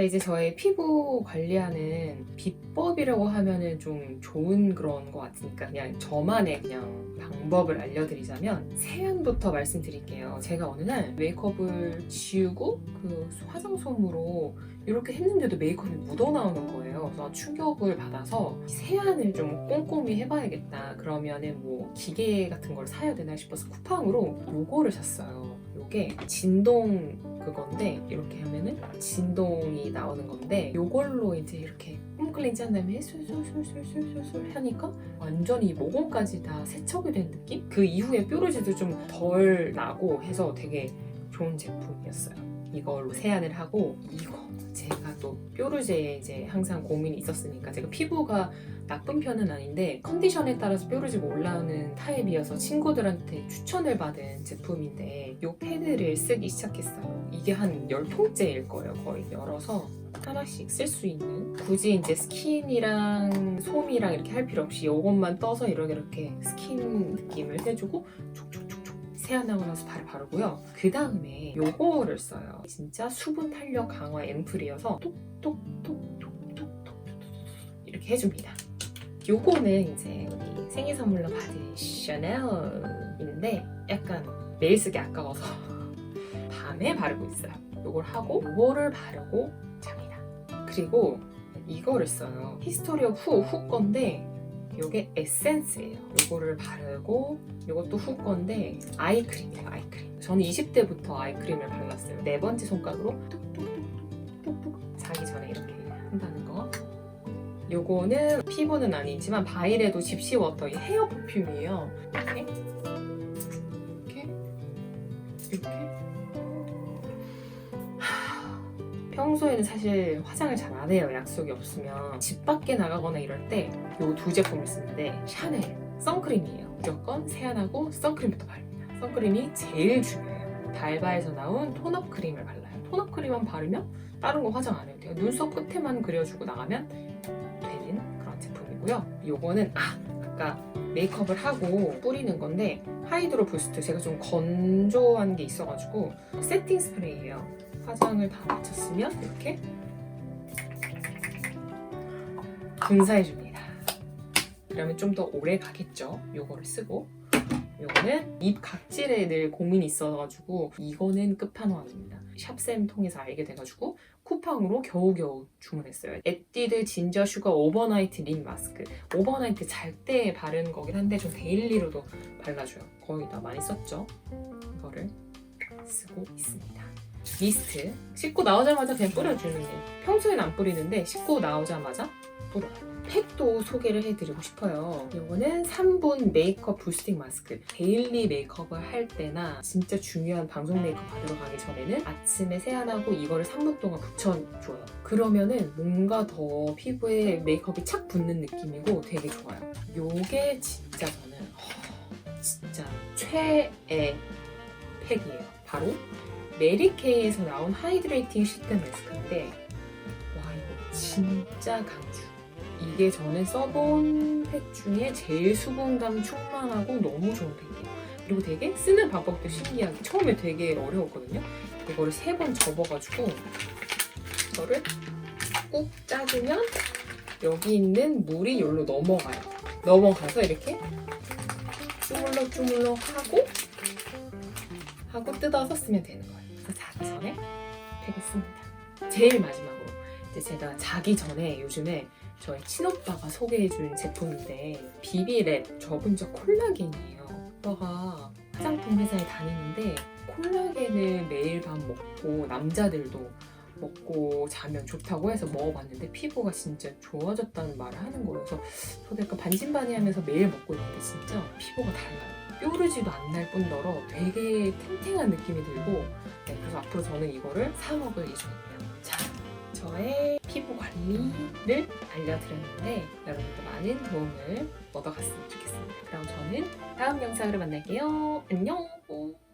자 이제 저의 피부 관리하는 비법이라고 하면은 좀 좋은 그런 것 같으니까 그냥 저만의 그냥 방법을 알려드리자면 세안부터 말씀드릴게요. 제가 어느 날 메이크업을 지우고 그 화장솜으로 이렇게 했는데도 메이크업이 묻어나오는 거예요. 그래서 충격을 받아서 세안을 좀 꼼꼼히 해봐야겠다. 그러면은 뭐 기계 같은 걸 사야 되나 싶어서 쿠팡으로 요거를 샀어요. 요게 진동 그건데 이렇게 하면은 진동이 나오는 건데 요걸로 이제 이렇게 홈클렌즈 한 다음에 술술술술술술 하니까 완전히 모공까지 다 세척이 된 느낌? 그 이후에 뾰루지도 좀 덜 나고 해서 되게 좋은 제품이었어요. 이걸로 세안을 하고 이거 제가 또 뾰루지에 이제 항상 고민이 있었으니까 제가 피부가 나쁜 편은 아닌데 컨디션에 따라서 뾰루지가 올라오는 타입이어서 친구들한테 추천을 받은 제품인데 이 패드를 쓰기 시작했어요. 이게 한 10통째일 거예요. 거의 열어서 하나씩 쓸 수 있는 굳이 이제 스킨이랑 솜이랑 이렇게 할 필요 없이 이것만 떠서 이렇게 이렇게 스킨 느낌을 해주고 촉촉촉촉 세안하고 나서 바로 바르고요. 그 다음에 요거를 써요. 진짜 수분 탄력 강화 앰플이어서 톡톡톡톡톡톡 이렇게 해줍니다. 요거는 이제 우리 생일 선물로 받은 샤넬인데 약간 매일 쓰기 아까워서 밤에 바르고 있어요. 요걸 하고 요거를 바르고 잡니다. 그리고 이거를 써요. 히스토리 오브 후, 후 건데 요게 에센스예요. 요거를 바르고 요것도 후 건데 아이크림이에요. 아이크림. 저는 20대부터 아이크림을 발랐어요. 네 번째 손가락으로 뚝뚝뚝뚝뚝 자기 전에 이렇게 한다는 거. 요거는 피부는 아니지만 바이레도 집시 워터 이 헤어 퍼퓸이에요. 이렇게 이렇게 이렇게 평소에는 사실 화장을 잘 안 해요. 약속이 없으면 집 밖에 나가거나 이럴 때요두 제품을 쓰는데 샤넬 선크림이에요. 무조건 세안하고 선크림부터 바릅니다. 선크림이 제일 중요해요. 달바에서 나온 톤업 크림을 발라요. 톤업 크림만 바르면 다른 거 화장 안 해도 돼요. 눈썹 끝에만 그려주고 나가면 되는 그런 제품이고요. 요거는 아 아까 메이크업을 하고 뿌리는 건데 하이드로 부스트 제가 좀 건조한 게 있어가지고 세팅 스프레이예요. 화장을 다 마쳤으면 이렇게 분사해줍니다. 그러면 좀 더 오래 가겠죠. 요거를 쓰고 요거는 입 각질에 늘 고민이 있어가지고 이거는 끝판왕입니다. 샵쌤 통해서 알게 돼가지고 쿠팡으로 겨우겨우 주문했어요. 에뛰드 진저 슈가 오버나이트 립 마스크. 오버나이트 잘 때 바르는 거긴 한데 좀 데일리로도 발라줘요. 거의 다 많이 썼죠. 이거를 쓰고 있습니다. 미스트. 씻고 나오자마자 그냥 뿌려주는 게 평소엔 안 뿌리는데 씻고 나오자마자 뿌려요. 팩도 소개를 해드리고 싶어요. 이거는 3분 메이크업 부스팅 마스크. 데일리 메이크업을 할 때나 진짜 중요한 방송 메이크업 받으러 가기 전에는 아침에 세안하고 이거를 3분 동안 붙여줘요. 그러면은 뭔가 더 피부에 메이크업이 착 붙는 느낌이고 되게 좋아요. 요게 진짜 저는 허, 진짜 최애 팩이에요. 바로 메리케이에서 나온 하이드레이팅 시트 마스크인데 와 이거 진짜 강추. 이게 저는 써본 팩 중에 제일 수분감 충만하고 너무 좋은 팩이에요. 그리고 되게 쓰는 방법도 신기하게 처음에 되게 어려웠거든요. 이거를 세 번 접어가지고 이거를 꾹 짜주면 여기 있는 물이 여기로 넘어가요. 넘어가서 이렇게 주물럭주물럭 하고 하고 뜯어서 쓰면 되는 거예요. 전에 되겠습니다. 제일 마지막으로 이제 제가 자기 전에 요즘에 저희 친오빠가 소개해준 제품인데 비비랩 저분적 콜라겐이에요. 오빠가 화장품 회사에 다니는데 콜라겐을 매일 밤 먹고 남자들도 먹고 자면 좋다고 해서 먹어봤는데 피부가 진짜 좋아졌다는 말을 하는 거예요. 그래서 저도 약간 반신반의하면서 매일 먹고 있는데 진짜 피부가 달라요. 뾰루지도 안 날 뿐더러 되게 탱탱한 느낌이 들고 네, 그래서 앞으로 저는 이거를 사 먹을 예정이에요. 자, 저의 피부 관리를 알려드렸는데 여러분도 많은 도움을 얻어갔으면 좋겠습니다. 그럼 저는 다음 영상으로 만날게요. 안녕!